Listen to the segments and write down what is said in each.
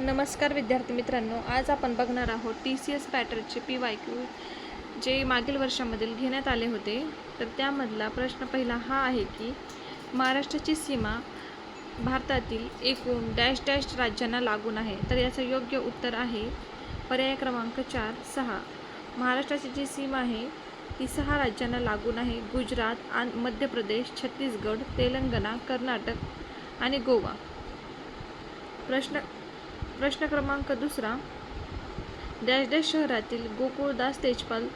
नमस्कार विद्यार्थी मित्रांनो आज आपण बघणार आहोत टी सी एस पॅटर्नचे पी वाय क्यू जे मागील वर्षामधील घेण्यात आले होते. तर त्यामधला प्रश्न पहिला हा आहे की महाराष्ट्राची सीमा भारतातील एकूण डॅश डॅश राज्यांना लागून आहे. तर याचं योग्य उत्तर आहे पर्याय क्रमांक चार सहा. महाराष्ट्राची जी सीमा आहे ती सहा राज्यांना लागून आहे. गुजरात आं मध्य प्रदेश छत्तीसगड तेलंगणा कर्नाटक आणि गोवा. प्रश्न प्रश्न क्रमांक दुसरा डॅश डॅश शहरातील गोकुळदास तेजपाल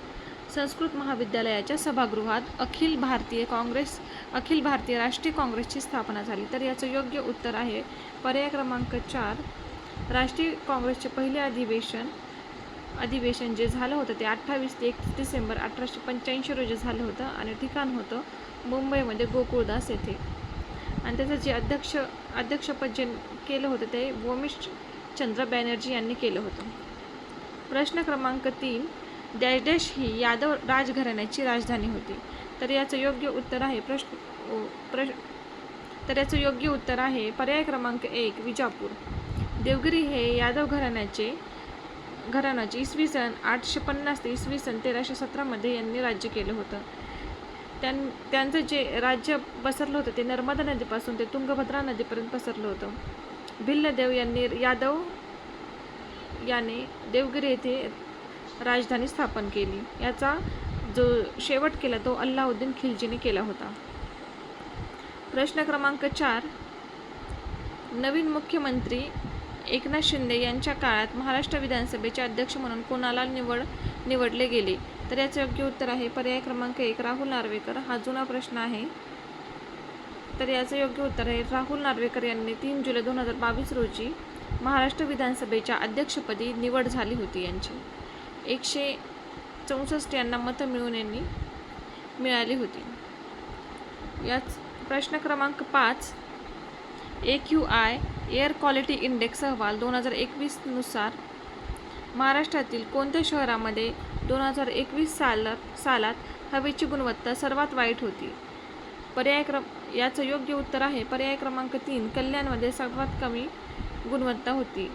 संस्कृत महाविद्यालयाच्या सभागृहात अखिल भारतीय काँग्रेस अखिल भारतीय राष्ट्रीय काँग्रेसची स्थापना झाली. तर याचं योग्य उत्तर आहे पर्याय क्रमांक चार राष्ट्रीय काँग्रेसचे पहिले अधिवेशन अधिवेशन जे झालं होतं ते अठ्ठावीस ते एकतीस डिसेंबर अठराशे पंच्याऐंशी रोजी झालं होतं आणि ठिकाण होतं मुंबईमध्ये गोकुळदास येथे. आणि त्याचं जे अध्यक्ष अध्यक्षपद जे केलं होतं ते वोमिश चंद्र बॅनर्जी यांनी केलं होतं. प्रश्न क्रमांक तीन डॅश डॅश ही यादव राजघराण्याची राजधानी होती. तर याचं योग्य उत्तर आहे प्रश्न प्रश तर याचं योग्य उत्तर आहे पर्याय क्रमांक एक विजापूर. देवगिरी हे यादव घराण्याचे घराण्याचे इसवी सन आठशे पन्नास ते इसवी सन तेराशे सतरामध्ये यांनी राज्य केलं होतं. त्यां त्यांचं जे राज्य पसरलं होतं ते नर्मदा नदीपासून ते तुंगभद्रा नदीपर्यंत पसरलं होतं. भिल्लदेव यांनी यादव याने देवगिरी येथे राजधानी स्थापन केली. याचा जो शेवट केला तो अल्लाउद्दीन खिलजीने केला होता. प्रश्न क्रमांक चार. नवीन मुख्यमंत्री एकनाथ शिंदे यांच्या काळात महाराष्ट्र विधानसभेचे अध्यक्ष म्हणून कोणाला निवड निवडले गेले? तर याचं योग्य उत्तर आहे पर्याय क्रमांक एक राहुल नार्वेकर. हा जुना प्रश्न आहे. तर याचं योग्य उत्तर आहे. राहुल नार्वेकर यांनी तीन जुलै दोन हजार बावीस रोजी महाराष्ट्र विधानसभेच्या अध्यक्षपदी निवड झाली होती यांची. एकशे चौसष्ट यांना मतं मिळून यांनी मिळाली होती. याच प्रश्न क्रमांक पाच A Q I air quality index अहवाल दोन हजार एकवीसनुसार महाराष्ट्रातील कोणत्या शहरामध्ये दोन हजार एकवीस सालात सालात हवेची गुणवत्ता सर्वात वाईट होती? पर्याय क्रम याचं योग्य उत्तर आहे. पर्याय क्रमांक तीन कल्याणमध्ये सर्वात कमी गुणवत्ता होती.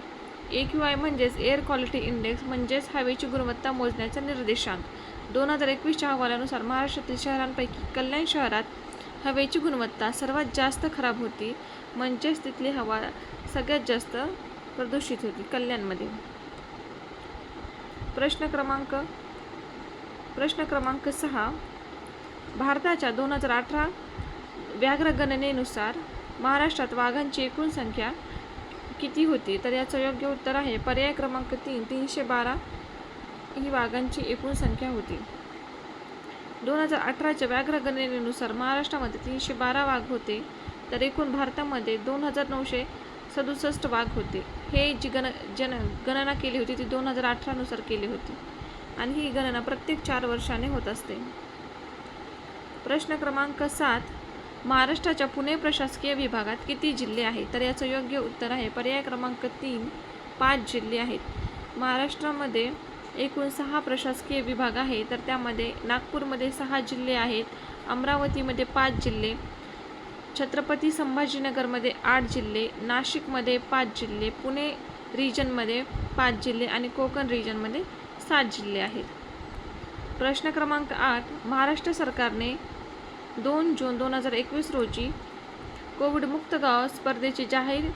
ए क्यू आय म्हणजेच एअर क्वालिटी इंडेक्स म्हणजेच हवेची गुणवत्ता मोजण्याचा निर्देशांक. दोन हजार एकवीसच्या अहवालानुसार महाराष्ट्रातील शहरांपैकी कल्याण शहरात हवेची गुणवत्ता सर्वात जास्त खराब होती. म्हणजेच तिथली हवा सगळ्यात जास्त प्रदूषित होती कल्याणमध्ये. प्रश्न क्रमांक प्रश्न क्रमांक सहा. भारताच्या दोन हजार अठरा व्याघ्र गणनेनुसार महाराष्ट्रात वाघांची एकूण संख्या किती होती? तर याचं योग्य उत्तर आहे पर्याय क्रमांक तीन तीनशे बारा ही वाघांची एकूण संख्या होती. दोन हजार अठराच्या व्याघ्र गणनेनुसार महाराष्ट्रामध्ये तीनशे बारा वाघ होते तर एकूण भारतामध्ये दोन हजार नऊशे सदुसष्ट वाघ होते. हे जी गण जन गणना केली होती ती दोन हजार अठरानुसार केली होती आणि ही गणना प्रत्येक चार वर्षाने होत असते. प्रश्न क्रमांक सात महाराष्ट्राच्या पुणे प्रशासकीय विभागात किती जिल्हे आहेत? तर याचं योग्य उत्तर आहे पर्याय क्रमांक तीन पाच जिल्हे आहेत. महाराष्ट्रामध्ये एकूण सहा प्रशासकीय विभाग आहे तर त्यामध्ये नागपूरमध्ये सहा जिल्हे आहेत अमरावतीमध्ये पाच जिल्हे छत्रपती संभाजीनगरमध्ये आठ जिल्हे नाशिकमध्ये पाच जिल्हे पुणे रिजनमध्ये पाच जिल्हे आणि कोकण रिजनमध्ये सात जिल्हे आहेत. प्रश्न क्रमांक आठ महाराष्ट्र सरकारने दोन जून दोन हजार एकवीस रोजी कोविडमुक्त गाव स्पर्धेची जाहीर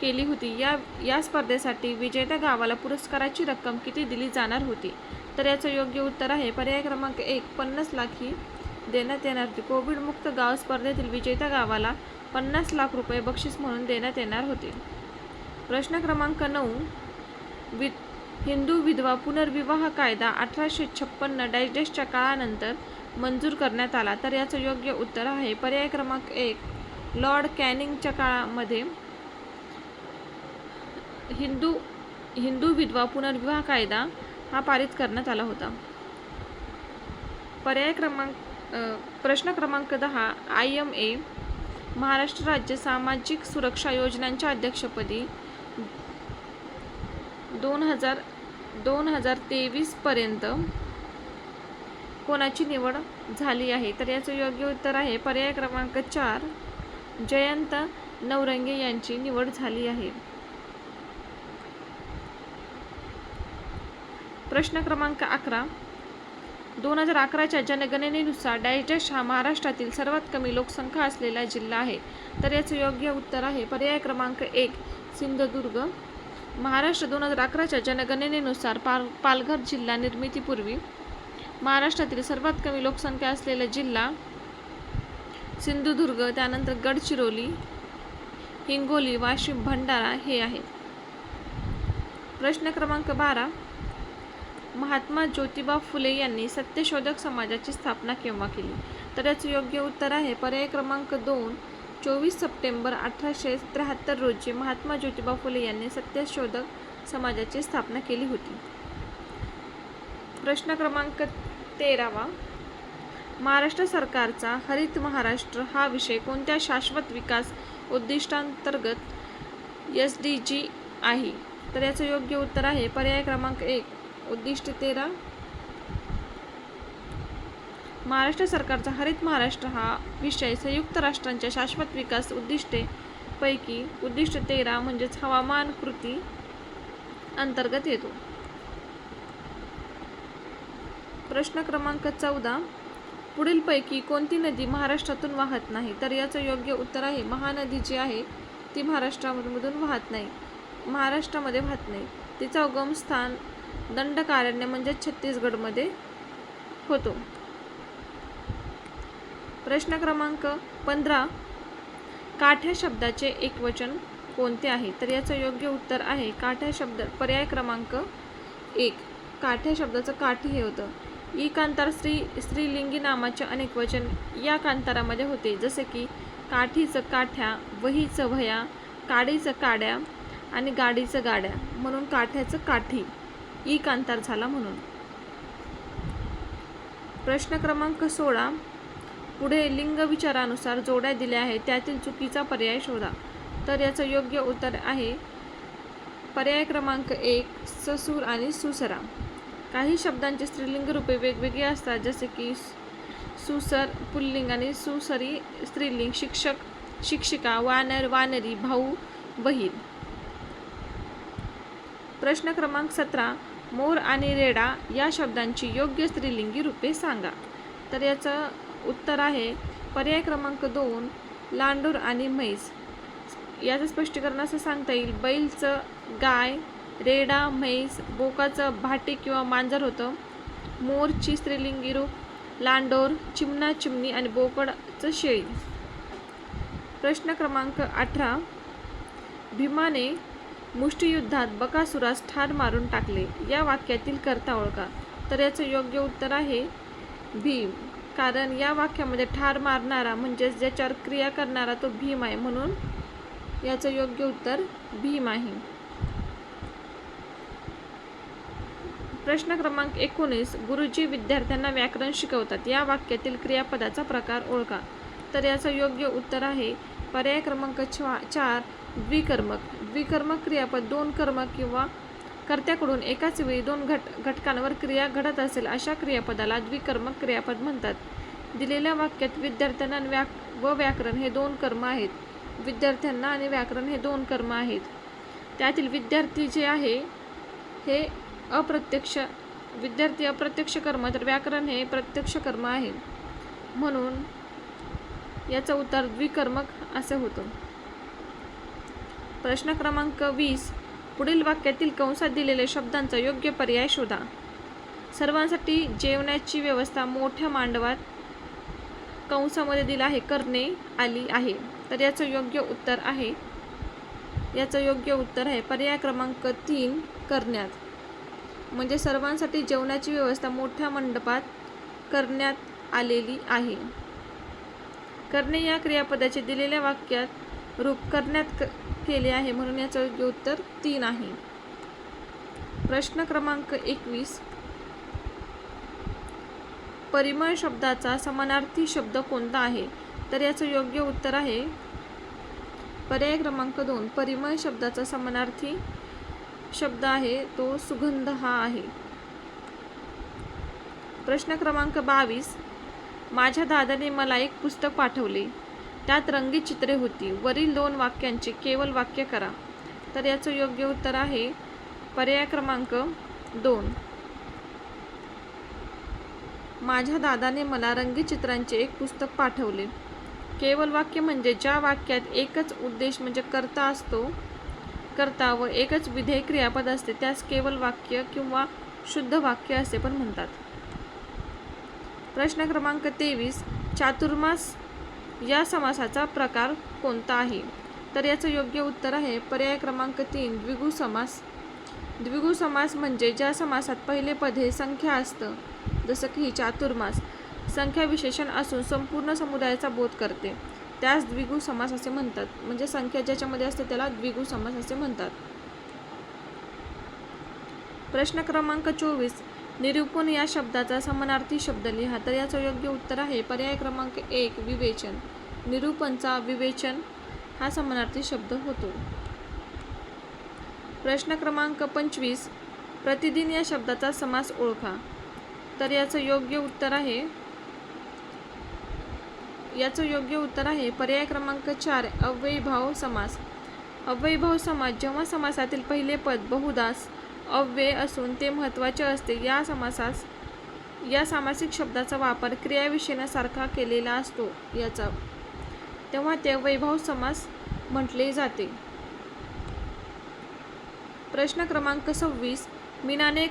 केली होती. या या स्पर्धेसाठी विजेत्या गावाला पुरस्काराची रक्कम किती दिली जाणार होती? तर याचं योग्य उत्तर आहे पर्याय क्रमांक एक पन्नास लाख ही देण्यात येणार होती. कोविडमुक्त गाव स्पर्धेतील विजेत्या गावाला पन्नास लाख रुपये बक्षीस म्हणून देण्यात येणार होते. प्रश्न क्रमांक नऊ वि हिंदू विधवा पुनर्विवाह कायदा अठराशे छप्पन्न डायजेस्टच्या काळानंतर मंजूर करण्यात आला तर याचं योग्य उत्तर आहे. पर्याय क्रमांक एक लॉर्ड कॅनिंगच्या काळामध्ये हिंदू हिंदू विधवा पुनर्विवाह कायदा हा पारित करण्यात आला होता. पर्याय क्रमांक प्रश्न क्रमांक दहा आय एम ए महाराष्ट्र राज्य सामाजिक सुरक्षा योजनांच्या अध्यक्षपदी दोन हजार दोन हजार तेवीसपर्यंत कोणाची निवड झाली आहे? तर याचं योग्य उत्तर आहे पर्याय क्रमांक चार जयंत नवरंगे यांची निवड झाली आहे. प्रश्न क्रमांक अकरा दोन हजार अकराच्या जनगणनेनुसार डॅश हा महाराष्ट्रातील सर्वात कमी लोकसंख्या असलेला जिल्हा आहे. तर याचं योग्य उत्तर आहे पर्याय क्रमांक एक सिंधुदुर्ग. महाराष्ट्र दोन हजार अकराच्या जनगणनेनुसार पाल पालघर जिल्हा निर्मितीपूर्वी महाराष्ट्रातील सर्वात कमी लोकसंख्या असलेला जिल्हा सिंधुदुर्ग त्यानंतर गडचिरोली हिंगोली वाशिम भंडारा हे आहेत. प्रश्न क्रमांक बारा. महात्मा ज्योतिबा फुले यांनी सत्यशोधक समाजाची स्थापना केव्हा केली? तर याचं योग्य उत्तर आहे पर्याय क्रमांक दोन चोवीस सप्टेंबर अठराशे त्र्याहत्तर रोजी महात्मा ज्योतिबा फुले यांनी सत्यशोधक समाजाची स्थापना केली होती. प्रश्न क्रमांक तेरावा. महाराष्ट्र सरकारचा हरित महाराष्ट्र हा विषय कोणत्या शाश्वत विकास उद्दिष्टांतर्गत एस डी जी आहे? तर याचं योग्य उत्तर आहे पर्याय क्रमांक एक उद्दिष्ट तेरा. महाराष्ट्र सरकारचा हरित महाराष्ट्र हा विषय संयुक्त राष्ट्रांच्या शाश्वत विकास उद्दिष्टे पैकी उद्दिष्ट तेरा म्हणजेच हवामान कृती अंतर्गत येतो. प्रश्न क्रमांक चौदा. पुढीलपैकी कोणती नदी महाराष्ट्रातून वाहत नाही? तर याचं योग्य उत्तर आहे महानदी जी आहे ती महाराष्ट्रामधून वाहत नाही. महाराष्ट्रामध्ये वाहत नाही. तिचा उगम स्थान दंडकारण्य म्हणजे छत्तीसगडमध्ये होतो. प्रश्न क्रमांक पंधरा. काठ्या शब्दाचे एकवचन कोणते आहे? तर याचं योग्य उत्तर आहे काठ्या शब्द पर्याय क्रमांक एक. काठ्या शब्दाचं काठी हे होतं. ई कांतार स्त्री स्त्रीलिंगी नामाचे अनेक वचन या कांतारामध्ये होते. जसे की काठीचं काठ्या वहीचं वह्या काडीचं काड्या आणि गाडीचं गाड्या. म्हणून काठ्याचं काठी ई कांतार झाला म्हणून. प्रश्न क्रमांक सोळा. पुढे लिंग विचारानुसार जोड्या दिल्या आहेत. त्यातील चुकीचा पर्याय शोधा. तर याचं योग्य उत्तर आहे. पर्याय क्रमांक एक ससूर आणि सुसरा. काही शब्दांचे स्त्रीलिंग रूपे वेगवेगळी असतात जसे की सुसर पुल्लिंग आणि सुसरी स्त्रीलिंग शिक्षक शिक्षिका वानर वानरी भाऊ बहीण. प्रश्न क्रमांक सतरा मोर आणि रेडा या शब्दांची योग्य स्त्रीलिंगी रूपे सांगा. तर याचं उत्तर आहे पर्याय क्रमांक दोन लांडूर आणि म्हैस. याचं स्पष्टीकरण असं सांगता येईल बैलचं गाय रेडा म्हैस बोकाचं भाटे किंवा मांजर होतं. मोरची स्त्रीलिंगी रूप लांडोर चिमणा चिमणी आणि बोकडचं शेळी. प्रश्न क्रमांक अठरा. भीमाने मुष्टियुद्धात बकासुरास ठार मारून टाकले. या वाक्यातील कर्ता ओळखा. तर याचं योग्य उत्तर आहे भीम. कारण या वाक्यामध्ये ठार मारणारा म्हणजेच ज्याच्यावर क्रिया करणारा तो भीम आहे म्हणून याचं योग्य उत्तर भीम आहे. प्रश्न क्रमांक एकोणीस गुरुजी विद्यार्थ्यांना व्याकरण शिकवतात. या वाक्यातील क्रियापदाचा प्रकार ओळखा. तर याचं योग्य उत्तर आहे पर्याय क्रमांक छा चार द्विकर्मक. द्विकर्मक क्रियापद दोन कर्म किंवा कर्त्याकडून एकाच वेळी दोन घट घटकांवर क्रिया घडत असेल अशा क्रियापदाला द्विकर्मक क्रियापद म्हणतात. दिलेल्या वाक्यात विद्यार्थ्यांना व्याक व व्याकरण हे दोन कर्म आहेत. विद्यार्थ्यांना आणि व्याकरण हे दोन कर्म आहेत. त्यातील विद्यार्थी जे आहे हे अप्रत्यक्ष विद्यार्थी अप्रत्यक्ष कर्म तर व्याकरण हे प्रत्यक्ष कर्म आहे. म्हणून याचं उत्तर द्विकर्मक असे होतं. प्रश्न क्रमांक वीस पुढील वाक्यातील कंसात दिलेल्या शब्दांचा योग्य पर्याय शोधा. सर्वांसाठी जेवणाची व्यवस्था मोठ्या मांडवात कंसामध्ये दिला आहे करणे आली आहे. तर याचं योग्य उत्तर आहे. याचं योग्य उत्तर आहे पर्याय क्रमांक तीन करण्यात. म्हणजे सर्वांसाठी जेवणाची व्यवस्था मोठ्या मंडपात करण्यात आलेली आहे. करणे या क्रियापदाचे दिलेल्या वाक्यात रूप करण्यात क केले आहे म्हणून याचं योग्य उत्तर तीन आहे. प्रश्न क्रमांक एकवीस. परिमळ शब्दाचा समानार्थी शब्द कोणता आहे? तर याचं योग्य उत्तर आहे. पर्याय क्रमांक दोन. परिमळ शब्दाचा समानार्थी शब्द आहे तो सुगंध हा आहे. प्रश्न क्रमांक बावीस. माझ्या दादाने मला एक पुस्तक पाठवले. त्यात रंगीत चित्रे होती. वरील दोन वाक्यांचे केवळ वाक्य करा. तर याचं योग्य उत्तर आहे पर्याय क्रमांक दोन. माझ्या दादाने मला रंगीत चित्रांचे एक पुस्तक पाठवले. केवल वाक्य म्हणजे ज्या वाक्यात एकच उद्देश म्हणजे करता असतो कर्ता व एकच विधेय क्रियापद असते त्यास केवल वाक्य किंवा शुद्ध वाक्य असे पण म्हणतात. प्रश्न क्रमांक तेवीस चातुर्मास या समासाचा प्रकार कोणता आहे? तर याचं योग्य उत्तर आहे पर्याय क्रमांक तीन द्विगु समास. द्विगु समास म्हणजे ज्या समासात पहिले पद हे संख्या असतं जसं की चातुर्मास. संख्या विशेषण असून संपूर्ण समुदायाचा बोध करते. त्यास द्विगु समास असे म्हणतात. म्हणजे संख्या ज्याच्यामध्ये असते त्याला द्विगु समास असे म्हणतात. प्रश्न क्रमांक चोवीस. निरूपण या शब्दाचा समानार्थी शब्द लिहा. तर याचं योग्य उत्तर आहे. पर्याय क्रमांक एक विवेचन. निरूपणचा विवेचन हा समानार्थी शब्द होतो. प्रश्न क्रमांक पंचवीस. प्रतिदिन या शब्दाचा समास ओळखा. तर याचं योग्य उत्तर आहे याचं योग्य उत्तर आहे. पर्याय क्रमांक चार अव्ययीभाव समास. अव्ययीभाव समास जेव्हा समासातील पहिले पद बहुदास अव्यय असून ते महत्त्वाचे असते. या समासास या सामासिक शब्दाचा वापर क्रियाविशेषणासारखा केलेला असतो याचा. तेव्हा ते वैभव समास म्हटले जाते. प्रश्न क्रमांक सव्वीस मीनाने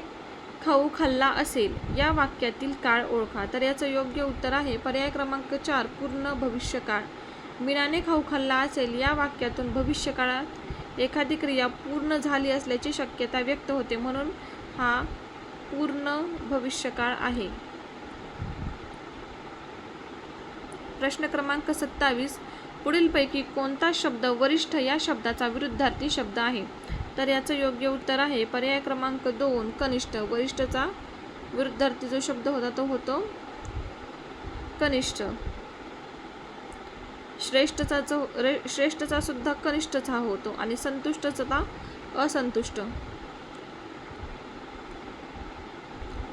खाऊ खाल्ला असेल या वाक्यातील काळ ओळखा. तर याचं योग्य उत्तर आहे पर्याय क्रमांक चार पूर्ण भविष्यकाळ. मीनाने खाऊ खाल्ला असेल या वाक्यातून भविष्यकाळात एखादी क्रिया पूर्ण झाली असल्याची शक्यता व्यक्त होते. म्हणून हा पूर्ण भविष्यकाळ आहे. प्रश्न क्रमांक सत्तावीस. पुढीलपैकी कोणता शब्द वरिष्ठ या शब्दाचा विरुद्धार्थी शब्द आहे? तर याचं योग्य उत्तर आहे. पर्याय क्रमांक दोन कनिष्ठ. वरिष्ठचा विरुद्धार्थी जो शब्द होता तो होतो कनिष्ठ. श्रेष्ठचा जो रे श्रेष्ठचा सुद्धा कनिष्ठचा होतो आणि संतुष्टचा असंतुष्ट.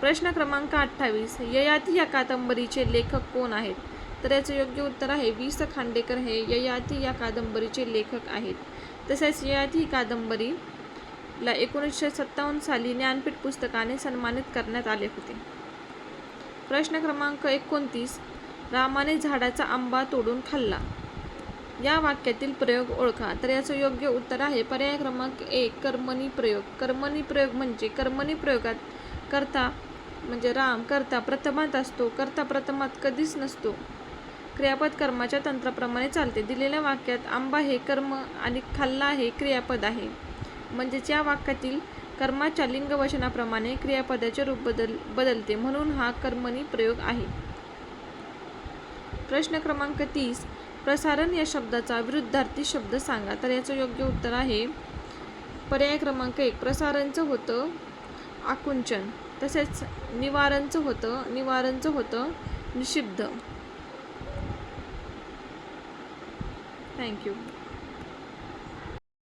प्रश्न क्रमांक अठ्ठावीस. ययाती या कादंबरीचे लेखक कोण आहेत? तर याचं योग्य उत्तर आहे वि स. खांडेकर. हे ययाती या कादंबरीचे लेखक आहेत. तसेच ययाती ही ला एकोणीसशे सत्तावन्न साली ज्ञानपीठ पुस्तकाने सन्मानित करण्यात आले होते. प्रश्न क्रमांक एकोणतीस रामाने झाडाचा आंबा तोडून खाल्ला. या वाक्यातील प्रयोग ओळखा तर याचं योग्य उत्तर आहे. पर्याय क्रमांक एक कर्मणी प्रयोग. कर्मणी प्रयोग म्हणजे कर्मणी प्रयोगात करता म्हणजे राम करता प्रथमात असतो. करता प्रथमात कधीच नसतो. क्रियापद कर्माच्या तंत्राप्रमाणे चालते. दिलेल्या वाक्यात आंबा हे कर्म आणि खाल्ला हे क्रियापद आहे. म्हणजेच या वाक्यातील कर्माच्या लिंगवचनाप्रमाणे क्रियापदाचे रूप बदल बदलते. म्हणून हा कर्मणी प्रयोग आहे. प्रश्न क्रमांक तीस. प्रसारण या शब्दाचा विरुद्धार्थी शब्द सांगा. तर याचं योग्य उत्तर आहे पर्याय क्रमांक एक. प्रसारणचं होतं आकुंचन. तसेच निवारणचं होतं निवारणचं होतं निषिद्ध. थँक्यू